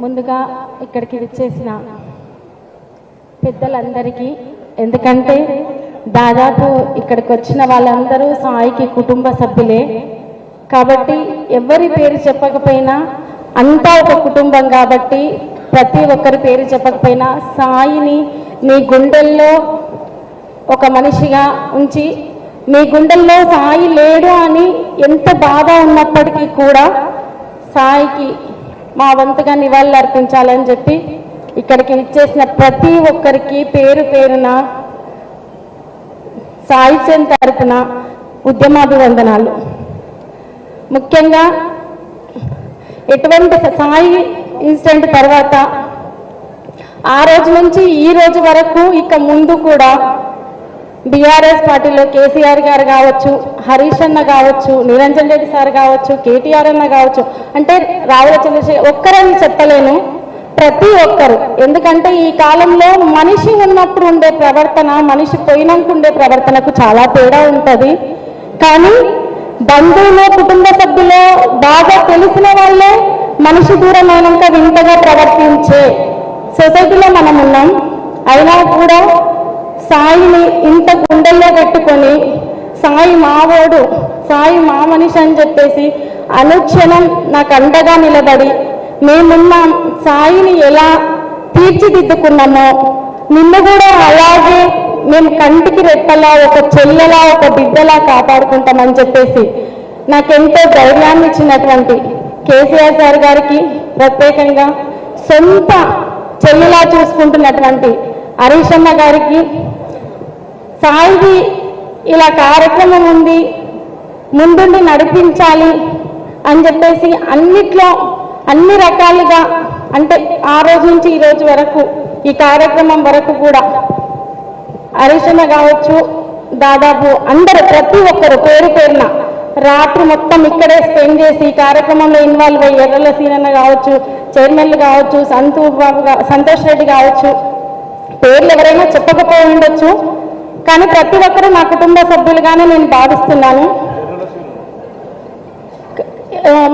ముందుగా ఇక్కడికి విచ్చేసిన పెద్దలందరికీ ఎందుకంటే దాదాపు ఇక్కడికి వచ్చిన వాళ్ళందరూ సాయికి కుటుంబ సభ్యులే. కాబట్టి ఎవరి పేరు చెప్పకపోయినా అంతా ఒక కుటుంబం కాబట్టి ప్రతి ఒక్కరి పేరు చెప్పకపోయినా సాయిని మీ గుండెల్లో ఒక మనిషిగా ఉంచి మీ గుండెల్లో సాయి లేడు అని ఎంత బాధ ఉన్నప్పటికీ కూడా సాయికి మా వంతుగా నివాళులు అర్పించాలని చెప్పి ఇక్కడికి ఇచ్చేసిన ప్రతి ఒక్కరికి పేరు పేరున సాహిత్యం తరపున ఉద్యమాభివందనాలు. ముఖ్యంగా ఎటువంటి సాయి ఇన్సిడెంట్ తర్వాత ఆ రోజు నుంచి ఈ రోజు వరకు ఇక ముందు కూడా బీఆర్ఎస్ పార్టీలో కేసీఆర్ గారు కావచ్చు హరీష్ అన్న కావచ్చు నిరంజన్ రెడ్డి సార్ కావచ్చు కేటీఆర్ అన్న కావచ్చు. అంటే రావుల చంద్రశేఖర్ ఒక్కరని చెప్పలేను. ప్రతి ఒక్కరు. ఎందుకంటే ఈ కాలంలో మనిషి ఉన్నప్పుడు ఉండే ప్రవర్తన మనిషి పోయినాక ఉండే ప్రవర్తనకు చాలా తేడా ఉంటుంది. కానీ బంధువులు కుటుంబ సభ్యులు బాగా తెలిసిన వాళ్ళే మనిషి దూరమైనంత వింతగా ప్రవర్తించే సొసైటీలో మనం ఉన్నాం. అయినా కూడా సాయిని ఇంత గుండెల్లో పెట్టుకొని సాయి మావోడు సాయి మా మనిషి అని చెప్పేసి అనుక్షణం నాకు అండగా నిలబడి మేమున్నాం సాయిని ఎలా తీర్చిదిద్దుకున్నామో నిన్ను కూడా అలాగే మేము కంటికి రెప్పలా ఒక చెల్లెలా ఒక బిడ్డలా కాపాడుకుంటామని చెప్పేసి నాకెంతో ధైర్యాన్ని ఇచ్చినటువంటి కేసీఆర్ సార్ గారికి ప్రత్యేకంగా సొంత చెల్లిలా చూసుకుంటున్నటువంటి హరీష్ గారికి సాయిది ఇలా కార్యక్రమం ఉంది. ముందుండి నడిపించాలి అని చెప్పేసి అన్నిట్లో అన్ని రకాలుగా అంటే ఆ రోజు నుంచి ఈ రోజు వరకు ఈ కార్యక్రమం వరకు కూడా అరిశన కావచ్చు దాదాపు అందరూ ప్రతి ఒక్కరు పేరు పేరున రాత్రి మొత్తం ఇక్కడే స్పెండ్ చేసి ఈ కార్యక్రమంలో ఇన్వాల్వ్ అయ్యి ఎర్రల సీనన్న కావచ్చు చైర్మన్లు కావచ్చు సంతూ బాబు సంతోష్ రెడ్డి కావచ్చు పేర్లు ఎవరైనా చెప్పకపోయి ఉండొచ్చు. కానీ ప్రతి ఒక్కరూ నా కుటుంబ సభ్యులుగానే నేను భావిస్తున్నాను.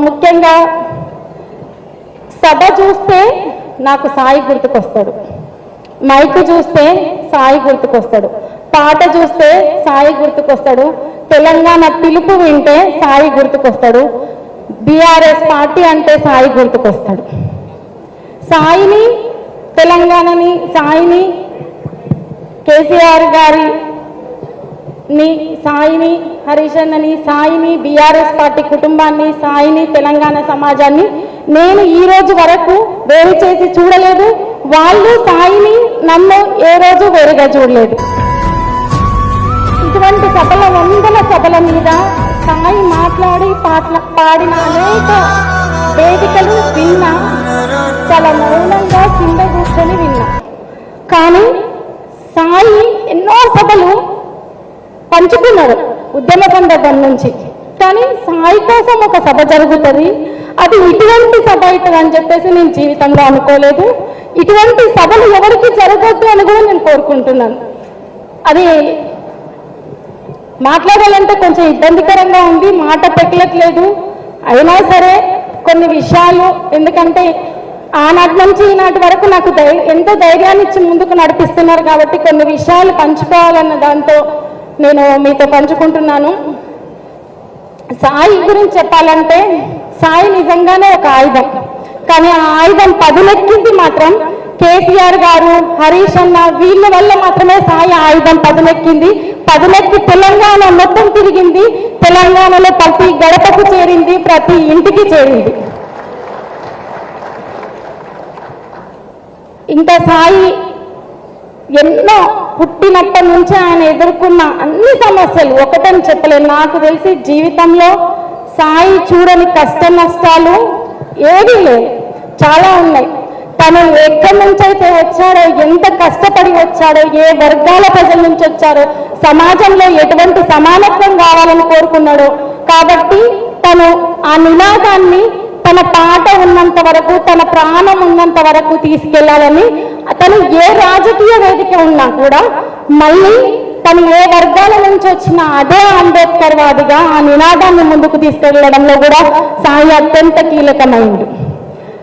ముఖ్యంగా సభ చూస్తే నాకు సాయి గుర్తుకొస్తాడు. మైక్ చూస్తే సాయి గుర్తుకొస్తాడు. పాట చూస్తే సాయి గుర్తుకొస్తాడు. తెలంగాణ పిలుపు వింటే సాయి గుర్తుకొస్తాడు. బీఆర్ఎస్ పార్టీ అంటే సాయి గుర్తుకొస్తాడు. సాయిని తెలంగాణని సాయిని కేసీఆర్ గారిని సాయిని హరీష్ అన్నని సాయిని బీఆర్ఎస్ పార్టీ కుటుంబాన్ని సాయిని తెలంగాణ సమాజాన్ని నేను ఈ రోజు వరకు వేరు చేసి చూడలేదు. వాళ్ళు సాయిని నన్ను ఏ రోజు వేరుగా చూడలేదు. ఇటువంటి సభల వందల సభల మీద సాయి మాట్లాడి పాటల పాడిన అనేక వేదికలు విన్నా చాలా మౌనంగా కింద కూర్చొని విన్నా కానీ సాయి ఎన్నో పంచుకున్నారు ఉద్యమ సందర్భం నుంచి. కానీ సాయి కోసం ఒక సభ జరుగుతుంది. అది ఇటువంటి సభ అవుతుంది అని చెప్పేసి నేను జీవితంలో అనుకోలేదు. ఇటువంటి సభలు ఎవరికి జరగద్దు అని కూడా నేను కోరుకుంటున్నాను. అది మాట్లాడాలంటే కొంచెం ఇబ్బందికరంగా ఉంది. మాట పెట్టలేదు అయినా సరే కొన్ని విషయాలు ఎందుకంటే ఆనాటి నుంచి ఈనాటి వరకు నాకు ధై ఎంతో ధైర్యాన్ని ఇచ్చి ముందుకు నడిపిస్తున్నారు కాబట్టి కొన్ని విషయాలు పంచుకోవాలన్న దాంతో నేను మీతో పంచుకుంటున్నాను. సాయి గురించి చెప్పాలంటే సాయి నిజంగానే ఒక ఆయుధం. కానీ ఆ ఆయుధం పదునెక్కింది మాత్రం కేసీఆర్ గారు హరీష్ అన్న వీళ్ళ వల్ల మాత్రమే సాయి ఆయుధం పదునెక్కింది. పదునెక్కి తెలంగాణ మొత్తం తిరిగింది. తెలంగాణలో ప్రతి గడపకు చేరింది ప్రతి ఇంటికి చేరింది. ఇంకా సాయి ఎన్నో పుట్టినప్పటి నుంచి ఆయన ఎదుర్కొన్న అన్ని సమస్యలు ఒకటని చెప్పలేదు నాకు తెలిసి జీవితంలో సాయి చూడని కష్ట నష్టాలు ఏదీ లేవు. చాలా ఉన్నాయి. తను ఎక్కడి నుంచి అయితే వచ్చాడో ఎంత కష్టపడి వచ్చాడో ఏ వర్గాల ప్రజల నుంచి వచ్చాడో సమాజంలో ఎటువంటి సమానత్వం కావాలని కోరుకున్నాడో కాబట్టి తను ఆ నినాదాన్ని తన పాట ఉన్నంత వరకు తన ప్రాణం ఉన్నంత వరకు తీసుకెళ్ళాలని తను ఏ రాజకీయ వేదిక ఉన్నా కూడా మళ్ళీ తను ఏ వర్గాల నుంచి వచ్చిన అదే అంబేద్కర్ వాదిగా ఆ నినాదాన్ని ముందుకు తీసుకెళ్ళడంలో కూడా సాయి అత్యంత కీలకమైంది.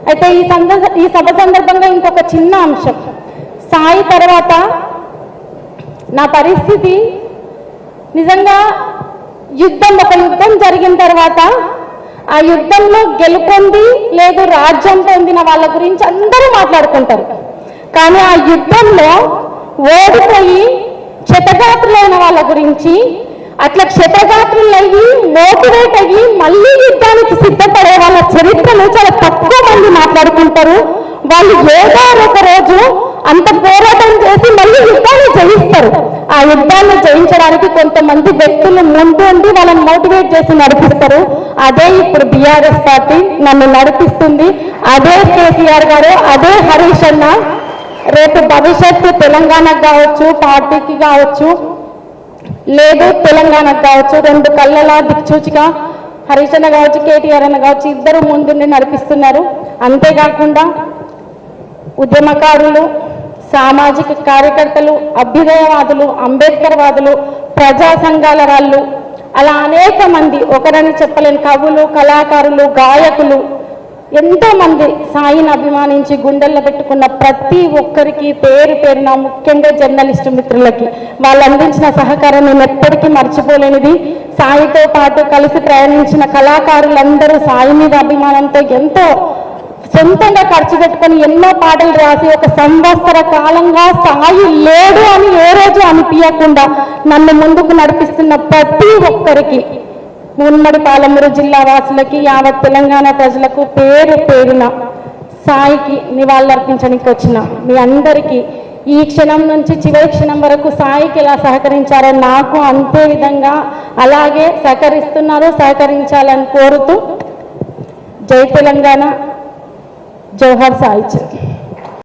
అయితే ఈ సందర్భ ఈ సభ సందర్భంగా ఇంకొక చిన్న అంశం. సాయి తర్వాత నా పరిస్థితి నిజంగా యుద్ధం ఒక యుద్ధం జరిగిన తర్వాత ఆ యుద్ధంలో గెలుపొంది లేదు రాజ్యం పొందిన వాళ్ళ గురించి అందరూ మాట్లాడుకుంటారు. కానీ ఆ యుద్ధంలో ఓడిపోయి క్షతగాత్రులైన వాళ్ళ గురించి అట్లా క్షతగాత్రులయ్యి మోటివేట్ అయ్యి మళ్ళీ యుద్ధానికి సిద్ధపడే వాళ్ళ చరిత్రను చాలా తక్కువ మంది మాట్లాడుకుంటారు. వాళ్ళు ఏదో ఒక రోజు అంత పోరాటం చేసి మళ్ళీ యుద్ధాన్ని జయిస్తారు. ఆ యుద్ధాన్ని జయించడానికి కొంతమంది వ్యక్తులు ముందు ఉండి వాళ్ళని మోటివేట్ చేసి నడిపిస్తారు. అదే ఇప్పుడు బీఆర్ఎస్ పార్టీ నన్ను నడిపిస్తుంది. అదే కేసీఆర్ గారు అదే హరీష్ అన్న. రేపు భవిష్యత్తు తెలంగాణకు కావచ్చు పార్టీకి కావచ్చు లేదు తెలంగాణకు కావచ్చు రెండు కళ్ళలా దిక్చూచిగా హరీష్ అన్న కావచ్చు కేటీఆర్ అన్న కావచ్చు ఇద్దరు ముందుండి నడిపిస్తున్నారు. అంతేకాకుండా ఉద్యమకారులు సామాజిక కార్యకర్తలు అభ్యుదయవాదులు అంబేద్కర్ వాదులు ప్రజా సంఘాల వాళ్ళు అలా అనేక మంది ఒకరని చెప్పలేని కవులు కళాకారులు గాయకులు ఎంతో మంది సాయిని అభిమానించి గుండెల్లో పెట్టుకున్న ప్రతి ఒక్కరికి పేరు పేరున ముఖ్యంగా జర్నలిస్టు మిత్రులకి వాళ్ళు అందించిన సహకారం నేను ఎప్పటికీ మర్చిపోలేనిది. సాయితో పాటు కలిసి ప్రయాణించిన కళాకారులందరూ సాయి మీద అభిమానంతో ఎంతో సొంతంగా ఖర్చు పెట్టుకొని ఎన్నో పాటలు రాసి ఒక సంవత్సర కాలంగా సాయి లేడు అని ఏ రోజు అనిపించకుండా నన్ను ముందుకు నడిపిస్తున్న ప్రతి ఒక్కరికి ఉమ్మడి పాలమూరు జిల్లా వాసులకి యావత్ తెలంగాణ ప్రజలకు పేరు పేరున సాయికి నివాళులర్పించడానికి వచ్చిన మీ అందరికీ ఈ క్షణం నుంచి చివరి క్షణం వరకు సాయికి ఎలా సహకరించారో నాకు అంతే విధంగా అలాగే సహకరిస్తున్నారు సహకరించాలని కోరుతూ జై తెలంగాణ. ജവഹർ സഹായിച്ചു